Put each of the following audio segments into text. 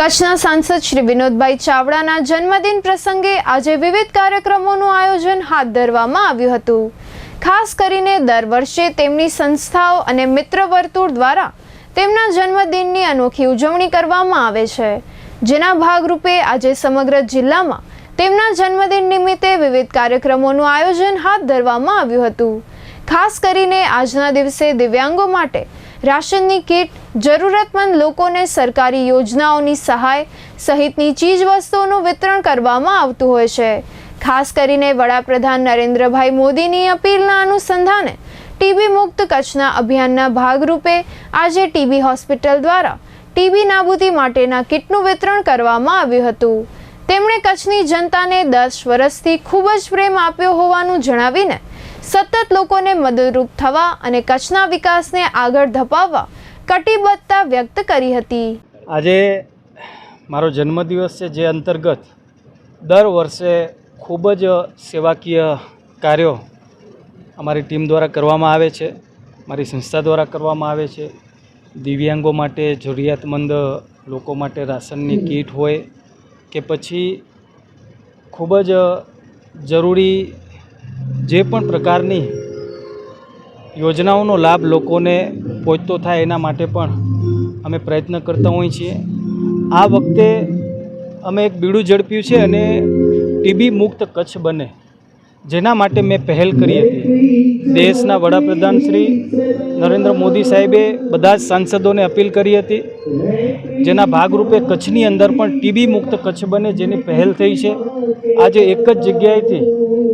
કચ્છના સાંસદ શ્રી વિનોદભાઈ ચાવડાના જન્મદિન પ્રસંગે આજે વિવિધ કાર્યક્રમોનું આયોજન હાથ ધરવામાં આવ્યું હતું. ખાસ કરીને દર વર્ષે તેમની સંસ્થાઓ અને મિત્ર વર્તુળ દ્વારા તેમના જન્મદિનની અનોખી ઉજવણી કરવામાં આવે છે. જેના ભાગરૂપે આજે સમગ્ર જિલ્લામાં તેમના જન્મદિન નિમિત્તે વિવિધ કાર્યક્રમોનું આયોજન હાથ ધરવામાં આવ્યું હતું. ખાસ કરીને આજના દિવસે દિવ્યાંગો માટે રાશનની કીટ જરૂરતમંદ લોકોને સરકારી યોજનાઓની સહાય સહિતની ચીજવસ્તુઓનું વિતરણ કરવામાં આવતું હોય છે. ખાસ કરીને વડાપ્રધાન નરેન્દ્રભાઈ મોદીની અપીલના અનુસંધાને ટીબી મુક્ત કચ્છના અભિયાનના ભાગરૂપે આજે ટીબી હોસ્પિટલ દ્વારા ટીબી નાબૂદી માટેના કીટનું વિતરણ કરવામાં આવ્યું હતું. તેમણે કચ્છની જનતાને દસ વર્ષથી ખૂબ જ પ્રેમ આપ્યો હોવાનું જણાવીને સતત લોકોને મદદરૂપ થવા અને કચ્છના વિકાસને આગળ ધપાવવા કટિબદ્ધતા વ્યક્ત કરી હતી. આજે મારો જન્મદિવસ છે જે અંતર્ગત દર વર્ષે ખૂબ જ સેવાકીય કાર્યો અમારી ટીમ દ્વારા કરવામાં આવે છે મારી સંસ્થા દ્વારા કરવામાં આવે છે. દિવ્યાંગો માટે જરૂરિયાતમંદ લોકો માટે રાશનની કીટ હોય કે પછી ખૂબ જ જરૂરી જે પણ પ્રકારની યોજનાઓનો લાભ લોકોને પહોંચતો થાય એના માટે પણ અમે પ્રયત્ન કરતા હોઈએ છીએ. આ વખતે અમે એક બીડું ઝડપ્યું છે અને ટીબી મુક્ત કચ્છ બને, જેના માટે મેં પહેલ કરી હતી. દેશના વડાપ્રધાન શ્રી નરેન્દ્ર મોદી સાહેબે બધા જ સાંસદોને અપીલ કરી હતી, જેના ભાગરૂપે કચ્છની અંદર પણ ટીબી મુક્ત કચ્છ બને જેની પહેલ થઈ છે. આજે એક જ જગ્યાએથી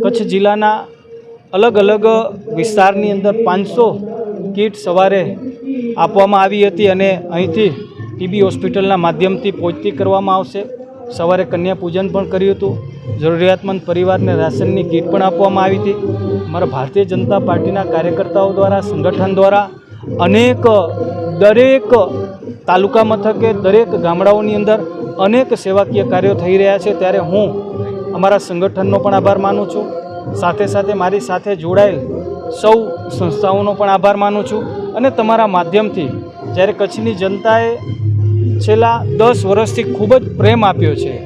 કચ્છ જિલ્લાના અલગ અલગ વિસ્તારની અંદર પાંચસો કીટ સવારે આપવામાં આવી હતી અને અહીંથી ટીબી હોસ્પિટલના માધ્યમથી પહોંચતી કરવામાં આવશે. સવારે કન્યા પૂજન પણ કર્યું હતું. જરૂરિયાતમંદ પરિવારને રાશનની કીટ પણ આપવામાં આવી હતી. અમારા ભારતીય જનતા પાર્ટીના કાર્યકર્તાઓ દ્વારા, સંગઠન દ્વારા અનેક, દરેક તાલુકા મથકે, દરેક ગામડાઓની અંદર અનેક સેવાકીય કાર્યો થઈ રહ્યા છે. ત્યારે હું અમારા સંગઠનનો પણ આભાર માનું છું. સાથે સાથે મારી સાથે જોડાયેલ સૌ સંસ્થાઓનો પણ આભાર માનું છું અને તમારા માધ્યમથી જ્યારે કચ્છની જનતાએ છેલ્લા દસ વર્ષથી ખૂબ જ પ્રેમ આપ્યો છે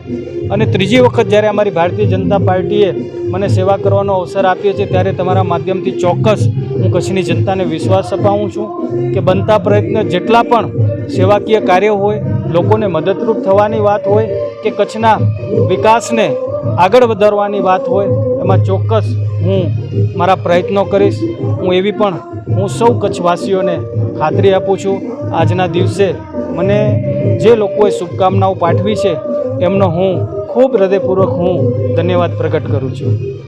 અને ત્રીજી વખત જ્યારે અમારી ભારતીય જનતા પાર્ટીએ મને સેવા કરવાનો અવસર આપ્યો છે ત્યારે તમારા માધ્યમથી ચોક્કસ હું કચ્છની જનતાને વિશ્વાસ અપાવું છું કે બનતા પ્રયત્ન જેટલા પણ સેવાકીય કાર્યો હોય, લોકોને મદદરૂપ થવાની વાત હોય કે કચ્છના વિકાસને આગળ વધારવાની વાત હોય, એમાં ચોક્કસ હું મારા પ્રયત્નો કરીશ. હું એવી પણ હું સૌ કચ્છવાસીઓને ખાતરી આપું છું. આજના દિવસે મને જે લોકોએ શુભકામનાઓ પાઠવી છે, એમનો હું ખૂબ હૃદયપૂર્વક હું ધન્યવાદ પ્રગટ કરું છું.